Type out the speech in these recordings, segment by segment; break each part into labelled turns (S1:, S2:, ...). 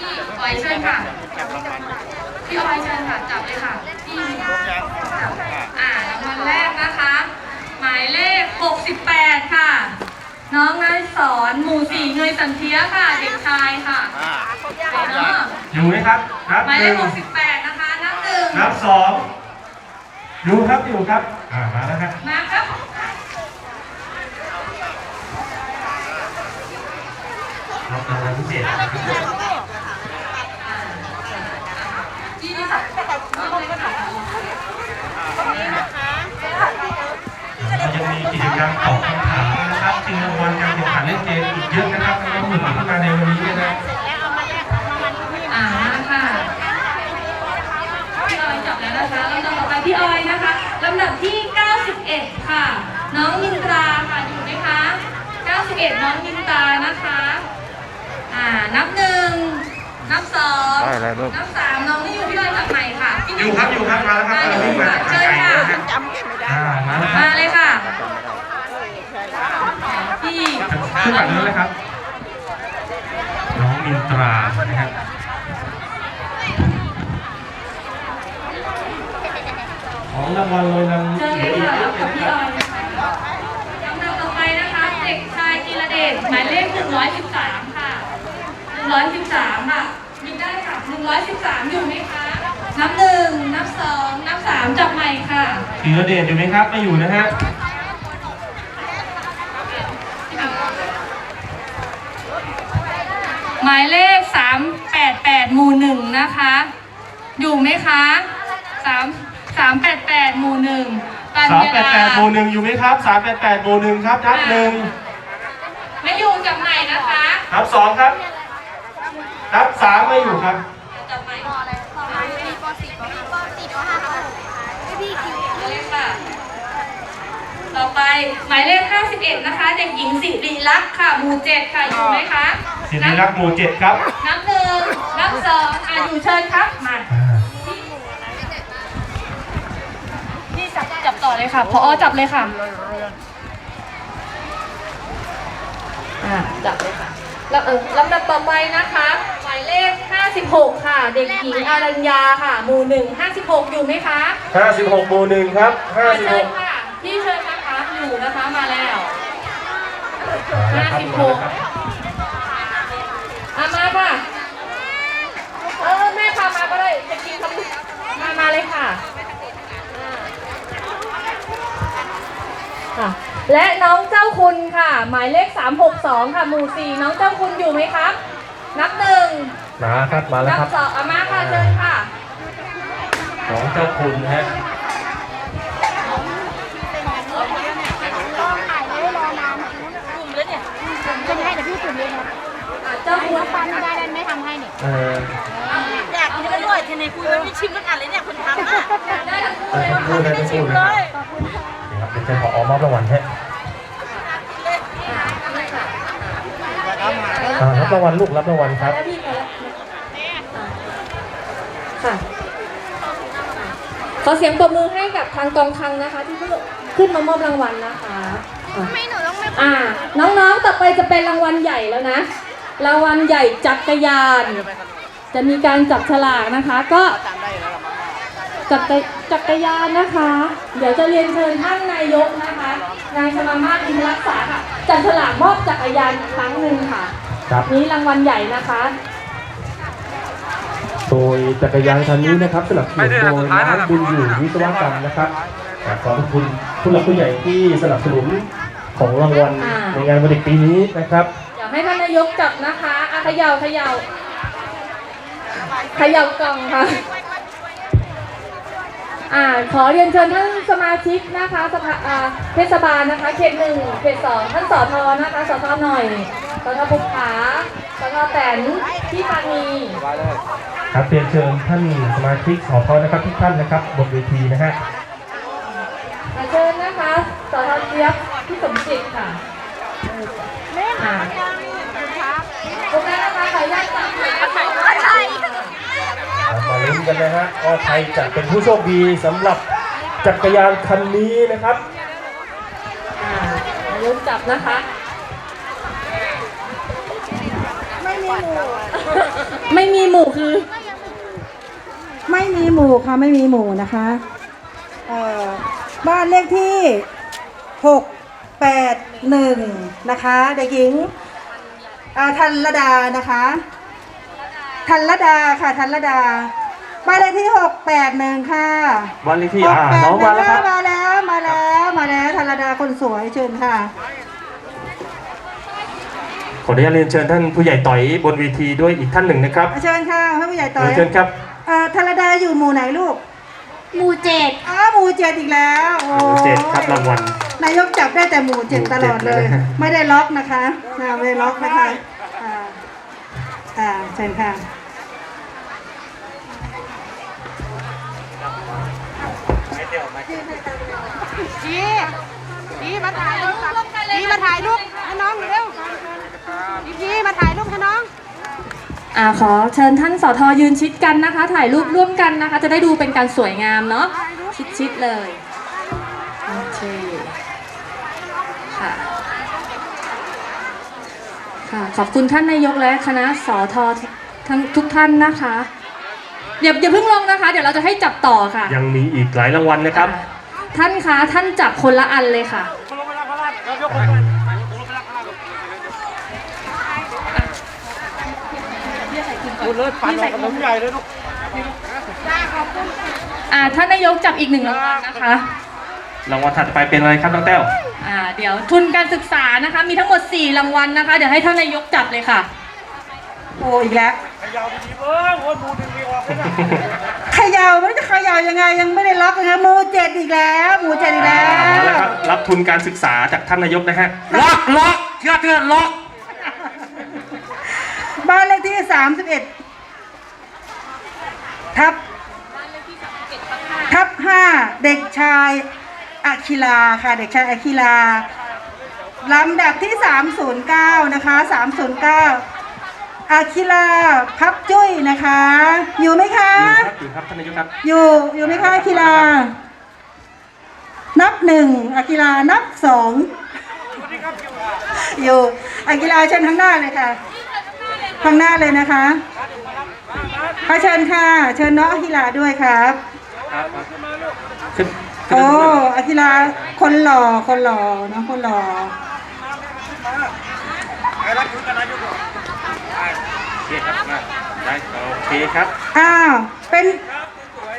S1: พี่ออยเชิญค่ะพี่ออยเชิญค่ะจับเลยค่ะพี่อ่ารางวัลแรกนะคะ หมายเลข 68 ค่ะ น้องนายสอนหมู่สี่เงยสันเทียค่ะ เด็กชายค่ะไปเนาะ
S2: อยู่ไหมครับนับ
S1: หมาย
S2: ห
S1: เล
S2: นึ่
S1: ข
S2: ง
S1: 68 นะคะนับหนึ่ง
S2: นับสองอยู่ครับอยู่ครับอ่ามาแล้วครับ
S1: มาครับ
S2: รับรางวัลพิเศษนะครับ
S1: ที่นี่ค่ะ
S2: เรา ยังมีกิจกรรมตอบคำถามนะครับชิงรางวัลการแข่งขันเล่นเกมอีกเยอะนะครับน้องๆหนุ่มที่มาในวันนี้นะ
S1: อ่าค่ะพี่ออยจับแล้วนะคะลำดับต่อไปพี่ออยนะคะลำดับที่ 91 ค่ะ น้องมินตราค่ะอยู่ไหมคะ 91 น้องมินตรานะคะ อ่านับหนึ่ง นับสอง
S3: ได้แล้วลูก
S1: นับสามน้องนี่อยู่พี่ออยจับใหม่ค่ะพี่
S2: อยู่ครับอยู่ครับมาแล้วครับ
S1: อ่า
S2: มา
S1: อยู่
S2: วิ่งมา
S1: ค่ะ
S2: จากทาง
S1: เชิญ
S2: ไกล
S1: ค่ะ
S2: นะฮะอ่ามาแล้วครั
S1: มา
S2: บ
S1: เลยค่ะ พี่
S2: ขึ้นฝั่งนู้นเลยครับ น้องมินตรานะครับ ของรางวัลเลยนำ
S1: เชิญ
S2: เห
S1: เล
S2: ลื
S1: ย
S2: ออีก
S1: ค่ะ
S2: เยอะ
S1: กับ
S2: เลยนะ
S1: พี่
S2: ค
S1: อ
S2: รับ
S1: อยนะคะลำดับต่อไปนะคะ เด็กชายกีรเดชหมายเลข113 ค่ะ113ค่ะยิงได้ค่ะ113อยู่ไหมคะ นับหนึ่งนับสองนับสามจับใหม่ค่ะ
S2: ธีรเดชอยู่ไหมครับ ไม่อยู่นะฮะ
S1: หมายเลข388หมู่หนึ่งนะคะ อยู่ไหมคะ3 388หมู่หนึ่งปัญ
S2: สาม
S1: ญา
S2: แปดแปดโมหนึ่งอยู่ไหมครับสามแปดแปดโมหนึ่งครับนับหนึ่ง
S1: ไม่อยู่จับใหม่นะคะ
S2: นับสองครับ นับสามไม่อยู่ครับ
S1: จับใหม่
S4: ปอะไรปอไรพี่ปสี่ปห้าปสี่ปห้าปพี่พี่คิว
S1: เลขค่ะ ต่อไปหมายเลข 51 นะคะ เด็กหญิงสิริลักษ์ค่ะ หมู่เจ็ดค่ะ อยู่ไหมคะ
S2: สิริรักษ์หมู่เจ็ดครับ
S1: นับหนึ่งนับสองอะอยู่เชิญครับ มาพี่จับจับต่อเลยค่ะพอจับเลยค่ะ อ่าจับเลยค่ะแล้วเออลำดับต่อไปนะคะ 56 ค่ะ เด็กหญิงอารัญญาค่ะ หมู่หนึ่ง56 อยู่ไหมคะ
S2: ห้าสิบหกโมหนึ่งครับห้า
S1: มา
S2: สิบ
S1: เชิ
S2: ห
S1: ญ
S2: ก
S1: ค่ะพี่เชิญนะคะอยู่นะคะมาแล้ว
S2: มาแล้วครับมาแล้วครับ
S1: อะมาค่ะ เออแม่พามาก็ได้จะกินคำมามาเลยค่ะค่ะ และน้องเจ้าคุณค่ะ หมายเลข 362 ค่ะ หมู่สี่น้องเจ้าคุณอยู่ไหมครับ นับหนึ่ง
S2: มาครับมาแล้ว
S1: นั
S2: ครับ
S1: สองอะมาค่ะเชิญค่ะ
S2: ของเจ้าคุณฮะ
S4: รอถ่ายเลยรอนานกลุ่มเลยเนี่ยจะให้แต่พี่กลุ่มเลยนะ
S1: อะเจ้าคุณ
S4: น้ำปันไม่ได้แล้วไม่ทำให้เนี่ย
S2: เออ
S5: อยากกินอร่อยทีนี้คุยมันไม่ชิมมันอ่านเลยเนี่ยคนทำอะ
S1: ได้ทั้งคู่
S2: เออ
S1: เลย
S2: ทั้งคู่เลยทั้งคู่เลยครับนี่ครับเป็นเจ้าของออมอบรางวัลฮะอ่ารับรางวัลลูกรับรางวัลครับ
S1: ค่ะ ขอเสียงปรบมือให้กับทางกองคลังนะคะ ที่เพิ่งขึ้นมามอบรางวัลนะคะอะ
S4: ไม่หนูต้องไม่
S1: อ่า น้องๆ ต่อไปจะเป็นรางวัลใหญ่แล้วนะ รางวัลใหญ่จักรยาน จะมีการจับฉลากนะคะ ก็จักรจักรยานนะคะ เดี๋ยวจะเรียนเชิญท่านนายกนะคะนายสมามาตรอินทรรักษาค่ะจับฉลากมอบจักรยานอีกครั้งหนึ่งค่ะ
S2: ครับ
S1: นี้รางวัลใหญ่นะคะ
S2: โดยจักรยานคันนี้นะครับสนับสนุนโดยร้านบุญอยู่วิศวกรรมนะครับอ่าขอบคุณผู้หลักผู้ใหญ่ที่สนับสนุนของรางวัล
S1: อ่า
S2: ในงานวันเด็กปีนี้นะครับ
S1: อยากให้ท่านนายกจับนะคะอะเขย่าเขย่าเขย่ากล่องค่ะอ่าขอเรียนเชิญท่านสมาชิกนะคะสภาอ่าเทศบาลนะคะ เขตหนึ่งเขตสองท่านสอทอนะคะสอทอหน่อยสอทอภูผาสอทอแตนพี่ปานี
S2: ครับเรียนเชิญท่านสมาชิกสพนะครับทุกท่านนะครับบนเวทีนะฮะ
S1: ขอเชิญนะคะสอทอเจี๊ยบพี่สมจิตค่ะอ่าขอบคุณนะคะขออนุญาตจับนะคะ
S4: ใช่
S2: มาลุ้นกันนะฮะว่าใครจะเป็นผู้โชคดีสำหรับจักรยานคันนี้นะครับ
S1: อ่าอย่าลืมจับนะคะ
S4: ไม่มี
S1: ไม่มีหมู่คือ
S4: ไม่มีหมู่ค่ะไม่มีหมู่นะคะเอ่อบ้านเลขที่หกแปดหนึ่งนะคะเด็กหญิงอ่าทันระดานะคะทันระดาค่ะทันระดาบ้านเลขที่หกแปดหนึ่งค่ะ
S2: วันเลขที่อ่าน้องมาแล้วครับ
S4: มาแล้วมาแล้วมาแล้วทันระดาคนสวยเชิญค่ะ
S2: ขออนุญาตเรียนเชิญท่านผู้ใหญ่ต่อยบนเวทีด้วยอีกท่านหนึ่งนะครับ
S4: เชิญค่ะให้ผู้ใหญ่ต่อ
S2: เรี
S4: ย
S2: ยนเชิญครับ
S4: เอ่อทันระดาอยู่หมู่ไหนลูก
S5: หมู่เจ็ด
S4: อ้าวหมู่เจ็ดอีกแล้วโอ้
S2: หมู่เจ็ดครับรางวัล
S4: นายกจับได้แต่หมู่เจ็ด
S2: หมู่
S4: ต
S2: เจ็
S4: ล
S2: ด
S4: อดเลย
S2: เลยนะ
S4: ไม่ได้ล็อกนะคะอ่าไม่ได้ล็อกนะคะอ่าอ่าเชิญค่ะ
S3: พี่พี่มาถ่ายรูปกับพี่มาถ่ายรูปให้น้องเร็วพี่พี่มาถ่ายรูปให้น้อง
S1: อ่าขอเชิญท่านสอทอยืนชิดกันนะคะ ถ่ายรูปร่วมกันนะคะ จะได้ดูเป็นการสวยงามเนาะชิดๆเลยโอเคค่ะค่ะขอบคุณท่านนายกและคณะสอทอทั้งทุกท่านนะคะอย่าอย่าเพิ่งลงนะคะ เดี๋ยวเราจะให้จับต่อค่ะ
S2: ยังมีอีกหลายรางวัลนะครับ
S1: อ่าท่านคะท่านจับคนละอันเลยค่ะ อ่าท่านนายกจับอีกหนึ่งรางวัลนะคะ
S2: รางวัลถัดไปเป็นอะไรครับน้องแต้ว
S1: อ่าเดี๋ยวทุนการศึกษานะคะ มีทั้งหมด 4 รางวัลนะคะ เดี๋ยวให้ท่านนายกจับเลยค่ะ
S4: โอ้อีกแล้วเขยาวไม่รู้จะเขยาวยังไงยังไม่ได้ล็อกเลยนะหมู่เจ็ดอีกแล้วหมู่เจ็ดอีกแล้
S2: มาแล้ว
S4: ว
S2: ครับรับทุนการศึกษาจากท่านนายกนะฮะล็อกล็อกเชื่อเชื่อล็อก
S4: บ้านเลขที่ สามสิบเอ็ดทับทับห้าเด็กชายอาคิลาค่ะเด็กชายอาคิลาลำดับที่ 309 นะคะ 309 อาคิลาพับจุ้ยนะคะ อยู่ไหมคะ
S2: อยู่ครับอยู่ครับท่านนายกครับ
S4: อยู่อยู่ไหมคะอาคิลา นับหนึ่งอากิลานับสองอยู่อากิลาเชิญทางหน้าเลยค่ะ ทางหน้าเลยนะคะขอเชิญค่ะ เชิญน้องอากิลาด้วยครับ
S2: ครับขึ้นขึ้น
S4: โอ้อากิลาคนหล่อคนหล่อน้องคนหล่อ
S2: โอเคครับมาได้โอเคครับ
S4: อ้าวเป็น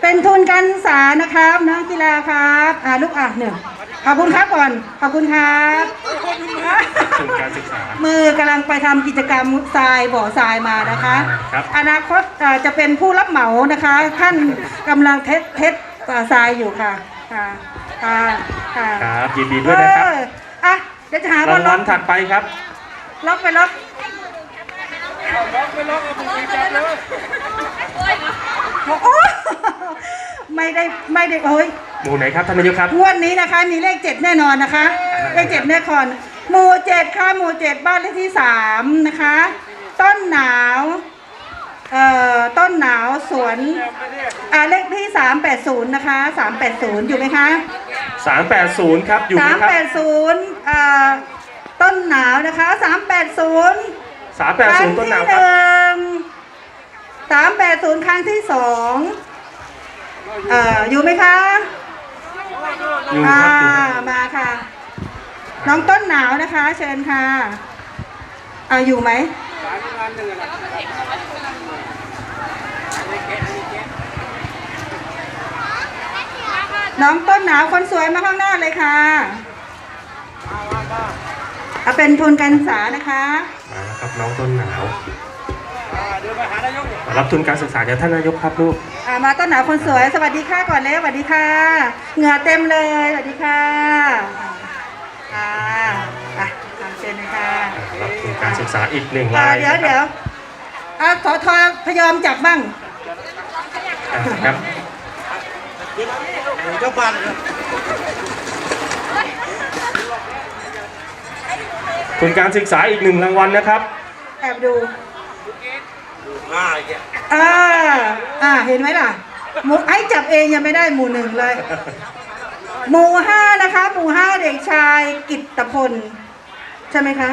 S4: เป็นทุนการศึกษานะครับน้องกีฬาครับ อ่าลูกอะหนึ่ง ขอบคุณครับก่อน ขอบคุณครับ
S2: ทุนการศึกษา
S4: มือกำลังไปทำกิจกรรมทรายบ่อทรายมานะคะ
S2: ครับ
S4: อนาคตเอ่อจะเป็นผู้รับเหมานะคะ ท่านกำลังเทสเทสเอ่อทรายอยู่ค่ะ ค่ะ ค่ะค่ะ
S2: ครับยินดีด้วยนะครับ
S4: เอออะเดี๋ยวจะหาว่ารา
S2: ง
S4: ล็
S2: วั
S4: อ
S2: ล
S4: ก
S2: ถัดไปครับ
S4: ล็อกไปล็อก โอ้ไม่ได้ไม่ได้โอ้ย
S2: หมู่ไหนครับท่านนายกครับ
S4: งวดนี้นะคะมีเลขเจ็ดแน่นอนนะคะ เลขเจ็ดแน่นอนหมู่เจ็ดค่ะหมู่เจ็ดบ้านเลขที่สามนะคะ ต้นหนาวเอ่อต้นหนาวสวนอ่าเลขที่สามแปดศูนย์นะคะสามแปดศูนย์อยู่ไหมคะ
S2: 380 ครับ อยู่ไห
S4: สาม
S2: มครับ
S4: แปดศูนย์เอ่อต้นหนาวนะคะสามแปดศูนย์
S2: 380 ต้นหนาว
S4: ค
S2: ค
S4: รั้
S2: รับ
S4: งที่หนึ่งสามแปดศูนย์ครั้งที่สองเอ่ออยู่ไหมคะ
S2: อยู่
S4: อ่า
S2: ครับอยู่ครับ
S4: มาค่ะ น้องต้นหนาวนะคะ เชิญค่ะอ่าอยู่ไหมน้องต้นหนาวคนสวยมาข้างหน้าเลยค่ะเอาเป็นทุนการศึกษานะคะ
S2: มาแล้วครับน้องต้นหนาวมา รับทุนการศึกษาจากท่านนายกครับลูก
S4: อ่ามาต้นหนาวคนสวยสวัสดีค่ะก่อนเลยสวัสดีค่ะ เหงื่อเต็มเลยสวัสดีค่ะอ่าอะตามเชิญเลยค่ะ
S2: รับทุนการศึกษาอีกหนึ่ง
S4: อ่ารา
S2: ย
S4: เดี๋ยวเดี๋ยวอ่าขอทอพยอมจับบ้าง
S2: อะครับทุนการศึกษาอีกหนึ่งรางวัลนะครับ
S4: แอบดู อ่าอ่าเห็นไหมล่ะ หมูไอ้จับเองยังไม่ได้หมู่หนึ่งเลย หมู่ห้านะคะหมู่ห้าเด็กชายกิตตพล ใช่ไหมคะ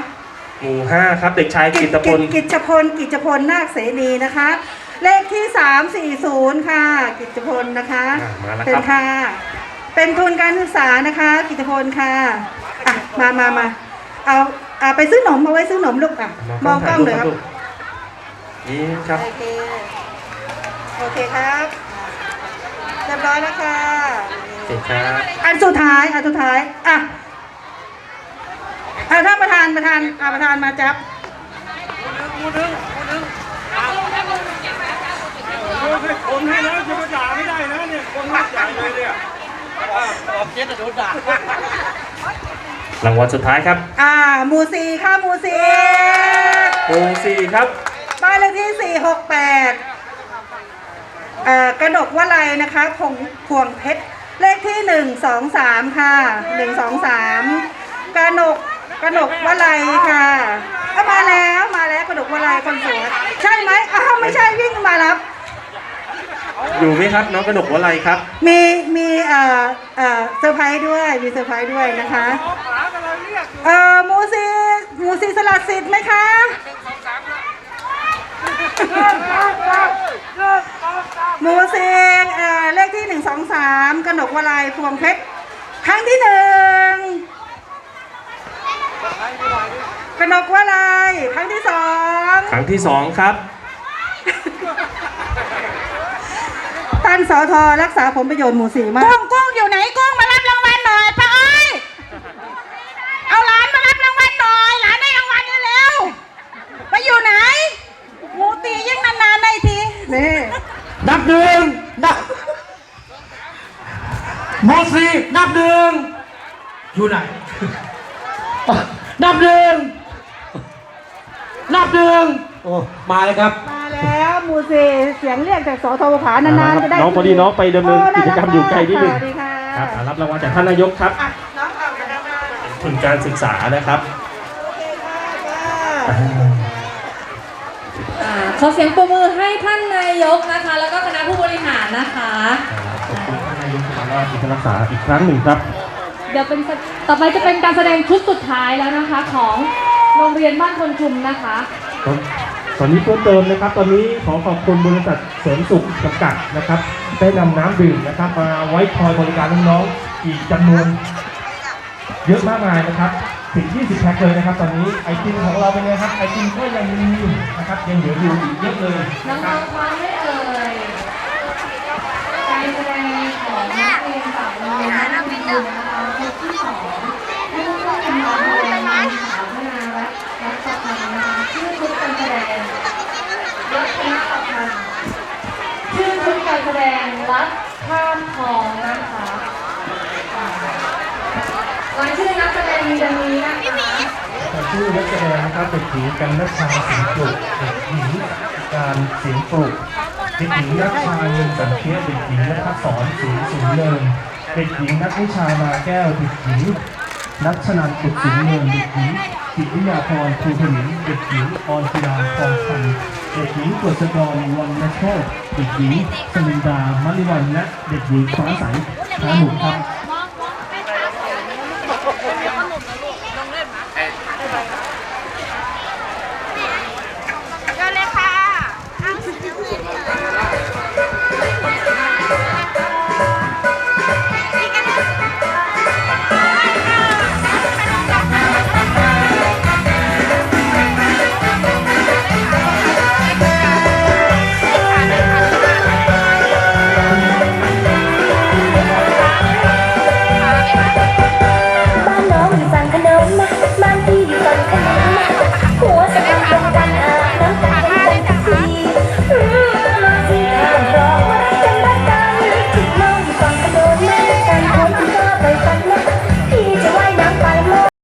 S2: หมู่ห้าครับ เด็กชายกิตพล
S4: กิจพลกิจพลนาคเสนีนะคะ เลขที่340ค่ะ กิจพลนะคะ
S2: อะมาแล้ว
S4: เป็
S2: คนรับ
S4: ค่ะ เป็นทุนการศึกษานะคะ กิจพลค่ะอะมามามาเอาอะไปซื้อหนมมาไว้ซื้อหนมลูกอะมองกล้องเลยครับ
S2: นี่ครับ
S4: โอเค โอเคครับเรียบร้อยแล้วค่ะ
S2: เด็กครับ
S4: อันสุดท้าย อันสุดท้าย อะ อะท่านประธานประธานอะประธานมาจับ
S6: คนให้นะจะมาด่าไม่ได้นะเนี่ย คนรักใหญ่เลยเนี่ยออกเจ็ดโดนด่า รา
S2: งวัลสุดท้ายครับ
S4: อ่าหมูซีค่ะหมูซี
S2: หมู่สี่ครับ
S4: บ้านเลขที่ 468เอ่อกระดกวลัยนะคะพงพวงเพชร เลขที่ 123 ค่ะ 123กระหนกกระหนกวลัยค่ะก็มาแล้วมาแล้วกระดกวลัยคนสวยใช่ไหมอ้าวไม่ใช่วิ่งมารับ
S2: อยู่ไหมครับน้องกระหนกวลัยครับ
S4: มีมีเอ่อเอ่อเซอร์ไพรส์ด้วยมีเซอร์ไพรส์ด้วยนะคะเอ่อหมูซีหมูซีสลัดสิทธิ์ไหมคะ หมูซีเอ่อเลขที่หนึ่งสองสามกนกวลัยพวงเพชรครั้งที่หนึ่งกนกวลัยครั้งที่สอง
S2: ครั้งที่สองครับ
S4: ท่านสอทอรักษาผลประโยชน์หมู่สี่มาก
S3: กุ้งกุ้งอยู่ไหนกุ้งมารับรางวัลหน่อยป้าอ้อยเอาหลานมารับรางวัลหน่อยหลานได้รางวัลเร็วๆไปอยู่ไหนหมูตียิ่งนานๆในที
S4: นี่
S6: นับหนึ่งนับ โมซีนับหนึ่งอยู่ไหน นับหนึ่งนับหนึ่งโอ้มาเลยครับ
S4: มาแล้วหมูสี่เสียงเรียกจากสอทอผานานๆจะได้
S2: น้องพอดีน้องไปดำเนิน
S4: โกิ
S2: จกรรมอยู่ไกลนิดนึง
S4: สวัสดีค่ะ
S2: ครับอะรับรางวัลจากท่านนายกครับ
S4: อะน้องเอาไปแล้วค่ะ
S2: ทุนการศึกษานะครับ
S4: โอเคค่ะจ้า
S1: อ่าขอเสียงปรบมือให้ท่านนายกนะคะ แล้วก็คณะผู้บริหารนะคะ
S2: ขอบคุณท่านนายกสมานราชอินทรรักษาอีกครั้งหนึ่งครับ
S1: เดี๋ยวเป็นต่อไปจะเป็นการแสดงชุดสุดท้ายแล้วนะคะของโรงเรียนบ้านคนชุมนะคะ
S2: ตอนตอนนี้เพิ่มเติมนะครับ ตอนนี้ขอขอบคุณบริษัทเสริมสุขจำกัดนะครับ ได้นำน้ำดื่มนะครับ มาไว้คอยบริการน้องๆอีกจำนวน เยอะมากมายนะครับถึง20แพ็คเลยนะครับ ตอนนี้ไอติมของเราเป็นไงครับไอติมก็ยังมีนะครับยังเหลืออยู่อีกเยอะเลย
S1: น้
S2: นะครับ
S1: องๆพร้อมได้เอ่ยการแสดงของนักเรียน จากโรงเรียนบ้านคนชุมนะคะชุดที่สองให้ผู้ร่วมกันร้องเพลงนางสาวพนารัตน์รัตน์ประพันธ์นะคะชื่อชุดการแสดงรัตนประพันธ์ชื่อชุดการแสดงรัฐข้ามคลองนะคะอ่ารายชื่อนักแสดงมีดังนี้นะคะ
S2: ชื่อนักแสดงนะครับเด็กหญิงกันนัชชาสิงห์ปลุกเด็กหญิงการสิงห์ปลุก เด็กหญิงนักชาเงินสันเทียเด็กหญิงนัทสอนสูงสูงเนินเด็กหญิงนัทนิชามาแก้วเด็กหญิงนัชนันตุกสูงเนินเด็กหญิงจิติยาพรภูถนินเด็กหญิงออนศิลาทองพันเด็กหญิงกฤษกรวันนโชตเด็กหญิงสมินดามลิวันและเด็กหญิงฟ้าใสพาหนุครับ